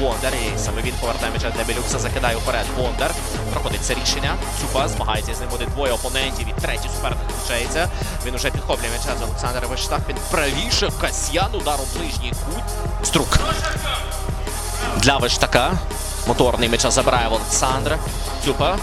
Бондар. І саме він повертає м'яча для Білюкса, закидає вперед Бондар. Проходить це рішення. Цюпа змагається з ним один двоє опонентів. І третій суперник включається. Він уже підхоплює м'яча з Олександра Виштак. Він правіше. Касьян удар у ближній кут. Струк. Для Виштака. Моторний м'яча забирає в Олександра. Цюпа.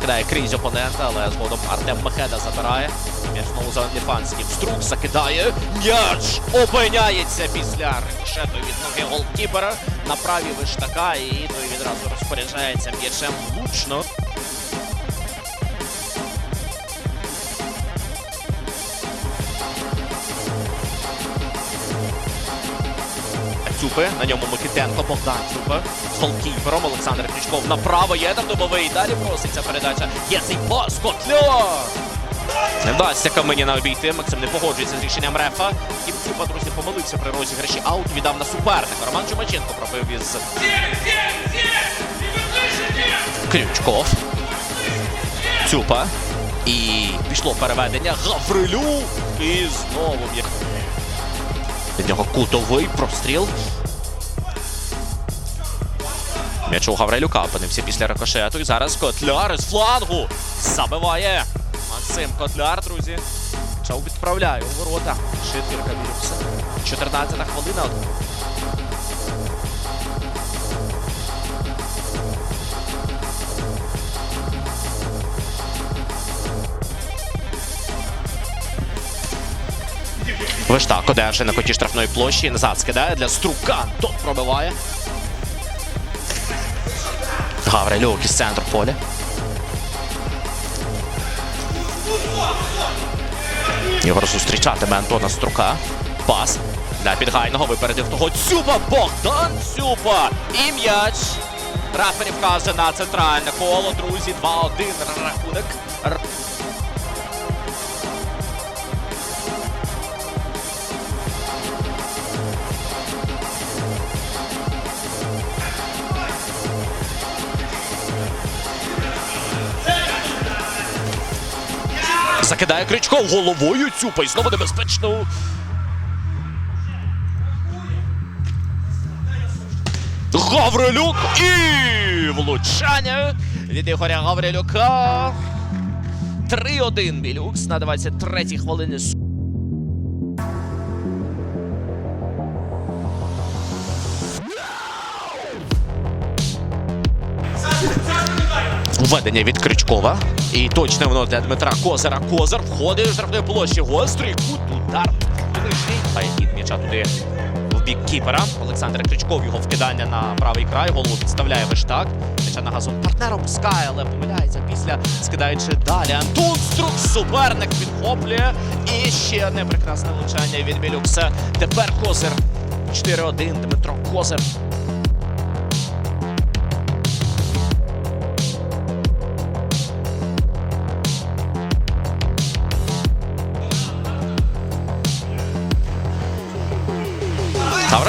Прокидає крізь опонента, але згодом Артем Мехеда забирає. М'яч знову за Онліфанським. Струк закидає. М'яч опиняється після рикошету від ноги голкіпера на праві виштака. І той відразу розпоряджається м'ячем влучно. Цюпи, на ньому Микитенко, Богдан Цюпа з голкіпером. Олександр Крючков направо, є там добовий. Далі проситься передача. Є цей пас, Котльор! Не вдасться Каменіна обійти. Максим не погоджується з рішенням рефа. І Цюпа, друзі, помилився при розіграші. Аут віддав на суперника. Роман Чумаченко пробив із Крючков. Цюпа. І пішло переведення. Гаврилюк. І знову. Від нього кутовий простріл. М'яч у Гаврилюка опинився після рикошету. І зараз Котляр із флангу забиває. Максим Котляр, друзі. Чау відправляє у ворота. Четвірка Білюкса. 14 хвилина. Виштак одержує на коті штрафної площі. Назад скидає для Струка. Тот пробиває. Гаврилюк із центру поля. Ігор зустрічатиме Антона Струка. Пас для підгайного випередив того Цюба Богдан Цюпа. І м'яч. Рафері вказує на центральне коло. Друзі, 2-1 рахунок. Закидає Кричков головою Цюпа і знову небезпечно. Гаврилюк і влучання від Ігоря Гаврилюка. 3-1 Білюкс на 23-й хвилині. Введення від Кричкова. І точне воно для Дмитра Козира. Козир входить в штрафної площі. Гострий кут. Удар. Ближній. А хід м'яча туди в бік кіпера. Олександр Кричков його вкидання на правий край. Голову підставляє виштак. М'яча на газон партнер опускає, але помиляється після скидаючи далі. Антон Струк суперник підхоплює. І ще одне прекрасне влучання від Білюкса. Тепер Козир. 4-1. Дмитро Козир.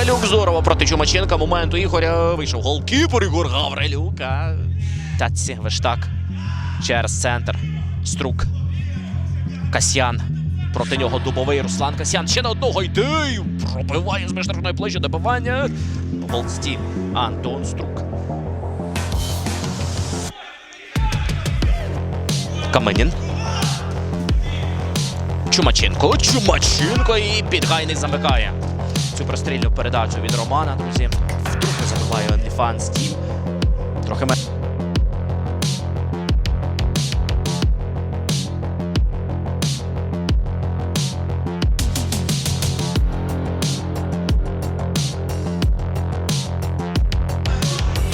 Гаврилюк здорово проти Чумаченка. Моменту Ігоря вийшов голкіпер Ігор Гаврилюка. Таці Виштак. Через центр. Струк. Касьян. Проти нього дубовий Руслан Касьян. Ще на одного йде. Пробиває з международної площі добивання. Голстін. Антон Струк. Каменін. Чумаченко. Чумаченко і підгайний замикає цю прострільну передачу від Романа, друзі. Вдруге забиває OnlyFans Team. Трохи менше.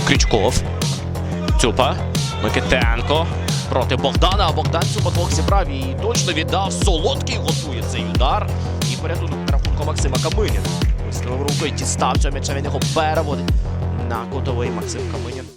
Крючков. Цюпа. Микитенко. Проти Богдана. А Богдан Цюпа двох зібрав і точно віддав. Солодкий готує цей удар. І порятунок на рахунку Максима Каминіна. Виставив рукою, дістав цього м'яча, він його переводить на кутовий Максим Каминін.